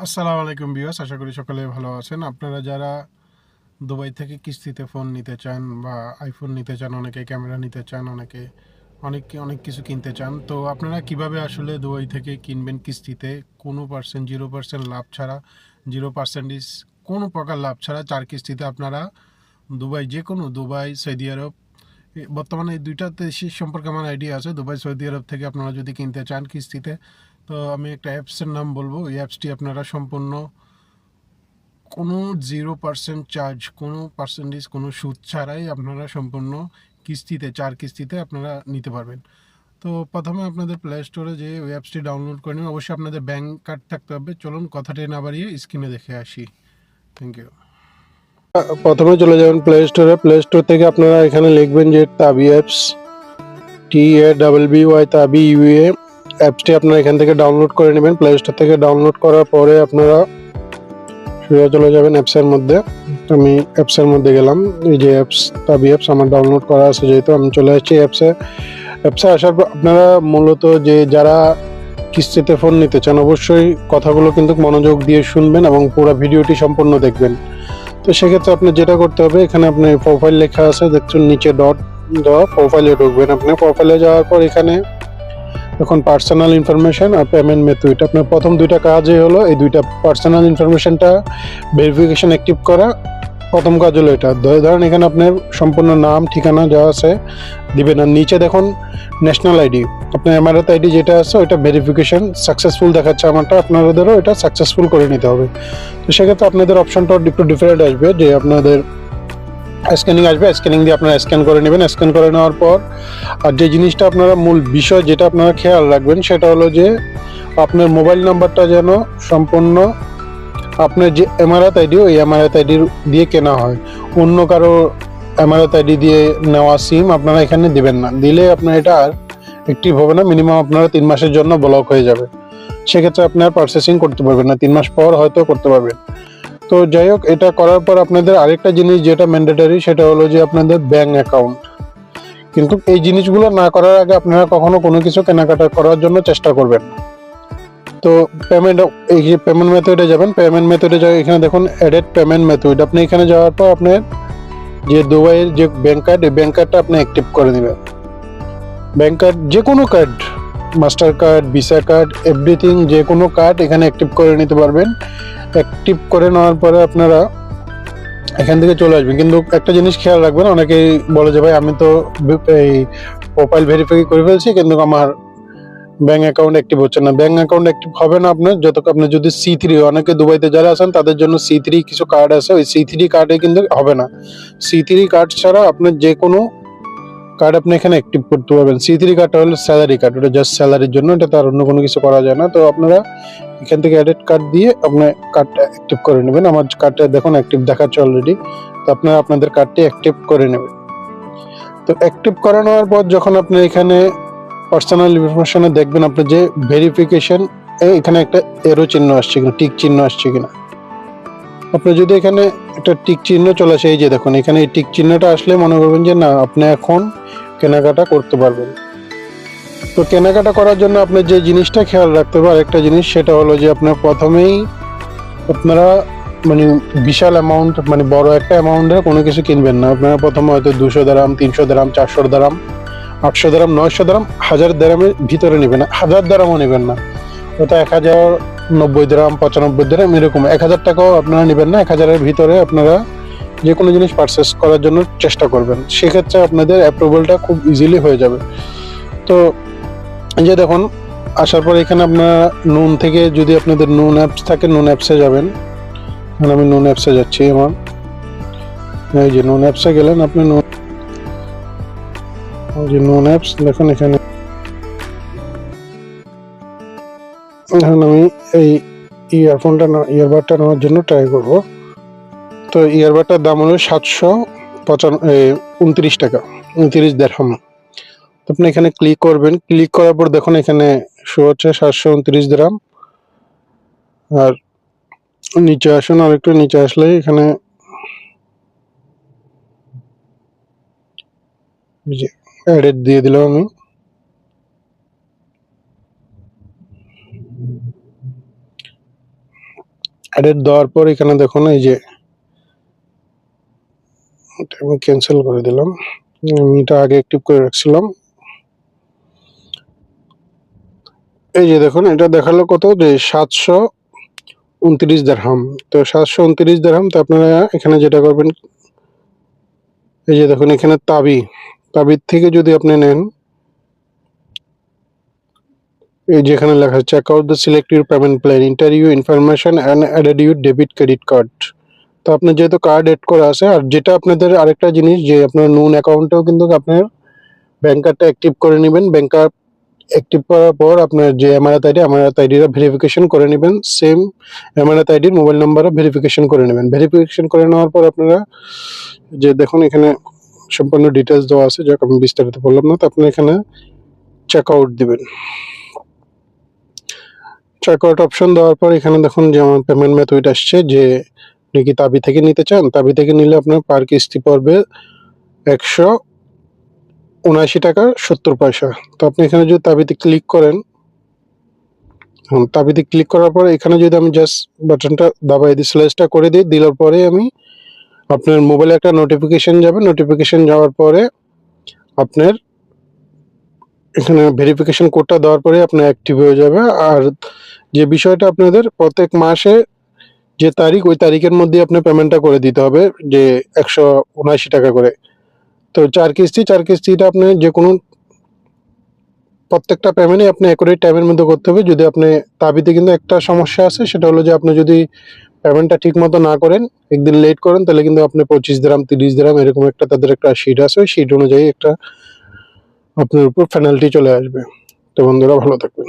আসসালামু আলাইকুম বিয়াস আশা করি সকলে ভালো আছেন। আপনারা যারা দুবাই থেকে কিস্তিতে ফোন নিতে চান বা আইফোন নিতে চান, অনেকে ক্যামেরা নিতে চান, অনেকে অনেক অনেক কিছু কিনতে চান, তো আপনারা কীভাবে আসলে দুবাই থেকে কিনবেন কিস্তিতে? কোনো পার্সেন্ট জিরো পার্সেন্ট লাভ ছাড়া জিরো পার্সেন্টেজ কোনো প্রকার লাভ ছাড়া, চার কিস্তিতে আপনারা দুবাই যে কোনো দুবাই, সৌদি আরব বর্তমানে এই দুইটা দেশের সম্পর্কে আমার আইডিয়া আছে। দুবাই, সৌদি আরব থেকে আপনারা যদি কিনতে চান কিস্তিতে, তো আমি একটা অ্যাপসের নাম বলব। এই অ্যাপসটি আপনারা সম্পূর্ণ কোনো জিরো পার্সেন্ট চার্জ কোনো পার্সেন্টেজ কোনো সুদ ছাড়াই আপনারা সম্পূর্ণ কিস্তিতে, চার কিস্তিতে আপনারা নিতে পারবেন। তো প্রথমে আপনাদের প্লে স্টোরে যে ওই অ্যাপসটি ডাউনলোড করে নেবেন অবশ্যই আপনাদের ব্যাঙ্ক কার্ড থাকতে হবে। চলুন কথাটি না বাড়িয়ে স্ক্রিনে দেখে আসি। থ্যাংক ইউ প্রথমে চলে যাবেন প্লে স্টোরে প্লে স্টোর থেকে আপনারা এখানে লিখবেন যে Tabby apps T A double B Y Tabby UA অ্যাপসটি আপনারা এখান থেকে ডাউনলোড করে নেবেন। প্লে স্টোর থেকে ডাউনলোড করার পরে আপনারা সোজা চলে যাবেন অ্যাপসের মধ্যে। আমি অ্যাপসের মধ্যে গেলাম। এই যে অ্যাপস তাবি অ্যাপস আমার ডাউনলোড করা আছে যেহেতু আমি চলে আসছি অ্যাপসে অ্যাপসে আসার পর আপনারা মূলত যে যারা কিস্তিতে ফোন নিতে চান, অবশ্যই কথাগুলো কিন্তু মনোযোগ দিয়ে শুনবেন এবং পুরো ভিডিওটি সম্পূর্ণ দেখবেন। তো সেক্ষেত্রে আপনি যেটা করতে হবে, এখানে আপনি প্রোফাইল লেখা আছে দেখছেন নিচে ডট দেওয়া প্রোফাইলে ঢুকবেন আপনি। প্রোফাইলে যাওয়ার পর এখানে এখন পার্সোনাল ইনফরমেশন আর পেমেন্ট মেথড আপনার প্রথম দুইটা কাজই হলো, এই দুইটা পার্সোনাল ইনফরমেশনটা ভেরিফিকেশন অ্যাক্টিভ করা। প্রথম কাজ হলো এটা। ধরেন এখানে আপনার সম্পূর্ণ নাম, ঠিকানা যা আছে দিবেন। আর নিচে দেখুন ন্যাশনাল আইডি আপনার এমআরএত আইডি যেটা আছে, ওইটা ভেরিফিকেশন সাকসেসফুল দেখাচ্ছে আমারটা, আপনাদেরও এটা সাকসেসফুল করে নিতে হবে। তো সেক্ষেত্রে আপনাদের অপশনটা একটু ডিফারেন্ট আসবে, যে আপনাদের স্ক্যানিং আসবে স্ক্যানিং দিয়ে আপনারা স্ক্যান করে নেবেন। স্ক্যান করে নেওয়ার পর, আর যে জিনিসটা আপনারা মূল বিষয় যেটা আপনারা খেয়াল রাখবেন, সেটা হলো যে আপনার মোবাইল নাম্বারটা যেন সম্পূর্ণ আপনার যে এমআরএত আইডি ওই এমআরএত আইডি দিয়ে কেনা হয়। অন্য কারও এমআরএত আইডি দিয়ে নেওয়া সিম আপনারা এখানে দেবেন না। দিলে আপনার এটা আর অ্যাক্টিভ হবে না মিনিমাম আপনারা তিন মাসের জন্য ব্লক হয়ে যাবে। সেক্ষেত্রে আপনার পারচেসিং করতে পারবেন না, তিন মাস পর হয়তো করতে পারবেন। তো যাই হোক, এটা করার পর আপনাদের আরেকটা জিনিস যেটা ম্যান্ডেটারি সেটা হলো যে আপনাদের ব্যাঙ্ক অ্যাকাউন্ট কিন্তু এই জিনিসগুলো না করার আগে আপনারা কখনো কোনো কিছু কেনাকাটা করার জন্য চেষ্টা করবেন তো পেমেন্ট এই যে পেমেন্ট মেথডে যাবেন পেমেন্ট মেথডে যাই এখানে দেখুন অ্যাডেড পেমেন্ট মেথড আপনি এখানে যাওয়ার পর আপনার যে দুবাইয়ের যে ব্যাংক কার্ড এই ব্যাংক কার্ডটা আপনি অ্যাক্টিভ করে নেবেন। ব্যাংক কার্ড যে কোনো card Mastercard Visa card everything যে কোনো কার্ড এখানে অ্যাক্টিভ করে নিতে পারবেন। অ্যাক্টিভ করে নেওয়ার পরে আপনারা এখান থেকে চলে আসবেন। কিন্তু একটা জিনিস খেয়াল রাখবেন, অনেকেই বলে যে, ভাই, আমি তো এই প্রোফাইল ভেরিফাই করে ফেলছি, কিন্তু আমার ব্যাংক অ্যাকাউন্ট অ্যাক্টিভ হচ্ছে না। ব্যাঙ্ক অ্যাকাউন্ট অ্যাক্টিভ হবে না আপনার যত আপনি যদি সি থ্রি অনেকে দুবাইতে যারা আছেন, তাদের জন্য সি থ্রি কিছু কার্ড আছে। ওই সি থ্রি কার্ডে কিন্তু হবে না। সি থ্রি কার্ড ছাড়া আপনার যে কোনো কার্ড আপনি এখানে অ্যাক্টিভ করতে পারবেন। সি থ্রি কার্ডটা হলো স্যালারি কার্ড ওটা জাস্ট স্যালারির জন্য, এটা তার অন্য কোনো কিছু করা যায় না। তো আপনারা এখান থেকে অ্যাডেড কার্ড দিয়ে আপনার কার্ডটা অ্যাক্টিভ করে নেবেন। আমার কার্ডটা দেখুন অ্যাক্টিভ দেখাচ্ছে অলরেডি তো আপনারা আপনাদের কার্ডটি অ্যাক্টিভ করে নেবেন। তো অ্যাক্টিভ করে নেওয়ার পর যখন আপনি এখানে পার্সোনাল ইনফরমেশনে দেখবেন আপনার যে ভেরিফিকেশন এখানে একটা এরো চিহ্ন আসছে কিনা টিক চিহ্ন আসছে কিনা। আপনি যদি এখানে একটা টিক চিহ্ন চলে আসে, এই যে দেখুন, এখানে এই টিক চিহ্নটা আসলে মনে করবেন যে না, আপনি এখন কেনাকাটা করতে পারবেন। তো কেনাকাটা করার জন্য আপনার যে জিনিসটা খেয়াল রাখতে হবে, আরেকটা জিনিস সেটা হলো যে আপনার প্রথমেই আপনারা মানে বিশাল অ্যামাউন্ট মানে বড় একটা অ্যামাউন্টের কোনো কিছু কিনবেন না। আপনারা প্রথমে হয়তো দুশো দারাম, তিনশো দারাম, চারশো দারাম, আটশো দারাম, নয়শো দারাম, হাজার দারামের ভিতরে নেবেন হাজার দারামও নেবেন না। হয়তো এক হাজার নব্বই দারাম, পঁচানব্বই দারাম, এরকম। এক হাজার টাকাও আপনারা নেবেন না, এক হাজারের ভিতরে আপনারা যে কোনো জিনিস পারচেস করার জন্য চেষ্টা করবেন। সেক্ষেত্রে আপনাদের অ্যাপ্রুভালটা খুব ইজিলি হয়ে যাবে। তো যে দেখুন, আসার পর এখানে আপনার নুন থেকে যদি আপনাদের নুন অ্যাপস থাকে নুন অ্যাপসে যাবেন। এখন আমি নুন অ্যাপসে যাচ্ছি আমার এই যে নুন অ্যাপসে গেলেন আপনি নুন যে নুন অ্যাপস দেখুন এখানে। এখন আমি এই ইয়ারফোনটা ইয়ারবাডটা নেওয়ার জন্য ট্রাই করব। তো ইয়ারবাডটার দাম হলো সাতশো পঁচান উনত্রিশ টাকা, উনত্রিশ দেড়হাম আপনি এখানে ক্লিক করবেন ক্লিক করার পর দেখুন এখানে শো হচ্ছে সাতশো উনত্রিশ গ্রাম। আর নিচে আসুন আর একটু নিচে আসলে এখানে দিয়ে দিলাম আমি। অ্যাডেড দেওয়ার পর এখানে দেখুন, এই যে আমি ক্যান্সেল করে দিলাম। আমি এটা আগে অ্যাক্টিভ করে রাখছিলাম। এই যে দেখুন, এটা দেখাল কত? যে সাতশো উনত্রিশ দেড়হাম তো সাতশো উনত্রিশ দেড়হাম তো আপনারা এখানে যেটা করবেন, এই যে দেখুন, এখানে তাবি। তাবির থেকে যদি আপনি নেন এই যেখানে লেখা আছে check out the select your payment plan interview information and added your debit credit card তো আপনার যেহেতু কার্ড এড করা আছে, আর যেটা আপনাদের আরেকটা জিনিস যে আপনার নুন অ্যাকাউন্টেও কিন্তু আপনার ব্যাংক কার্ডটা অ্যাক্টিভ করে নেবেন। ব্যাংক কার্ড অ্যাক্টিভ করার পর আপনার যে এমআরএত আইডি এমআরএত আইডিটা ভেরিফিকেশন করে নেবেন। সেম এমআরএত আইডির মোবাইল নাম্বারও ভেরিফিকেশন করে নেবেন। ভেরিফিকেশন করে নেওয়ার পর আপনারা যে দেখুন এখানে সম্পূর্ণ ডিটেলস দেওয়া আছে, যাক আমি বিস্তারিত বললাম না, তো আপনি এখানে চেক আউট দিবেন। চেক আউট অপশন দেওয়ার পর এখানে দেখুন যে আমার পেমেন্ট মেথড আসছে, যে আপনি কি তাবি থেকে নিতে চান? তাবি থেকে নিলে আপনার পার কিস্তি পড়বে একশো উনআশি টাকা সত্তর পয়সা। তো আপনি এখানে যদি তাবিতে ক্লিক করেন তাবিতে ক্লিক করার পর এখানে যদি আমি জাস্ট বাটনটা দাবাই দিই স্ল্যাশটা করে দিই, দিলার পরে আমি আপনার মোবাইলে একটা নোটিফিকেশন যাবে। নোটিফিকেশন যাওয়ার পরে আপনার এখানে ভেরিফিকেশন কোডটা দেওয়ার পরে আপনার অ্যাক্টিভ হয়ে যাবে। আর যে বিষয়টা আপনাদের প্রত্যেক মাসে যে তারিখ, ওই তারিখের মধ্যে আপনার পেমেন্টটা করে দিতে হবে, যে একশো উনআশি টাকা করে। তো চার কিস্তি, চার কিস্তিটা আপনি যে কোনো প্রত্যেকটা পেমেন্টই আপনি একই টাইমের মধ্যে করতে হবে। যদি আপনি তাবিতে কিন্তু একটা সমস্যা আছে, সেটা হলো যে আপনি যদি পেমেন্টটা ঠিক মতো না করেন, একদিন লেট করেন, তাহলে কিন্তু আপনি পঁচিশ দিরাম, তিরিশ দিরাম এরকম একটা তাদের একটা শিট আছে শিট অনুযায়ী একটা আপনার উপর পেনাল্টি চলে আসবে। তো বন্ধুরা ভালো থাকবেন।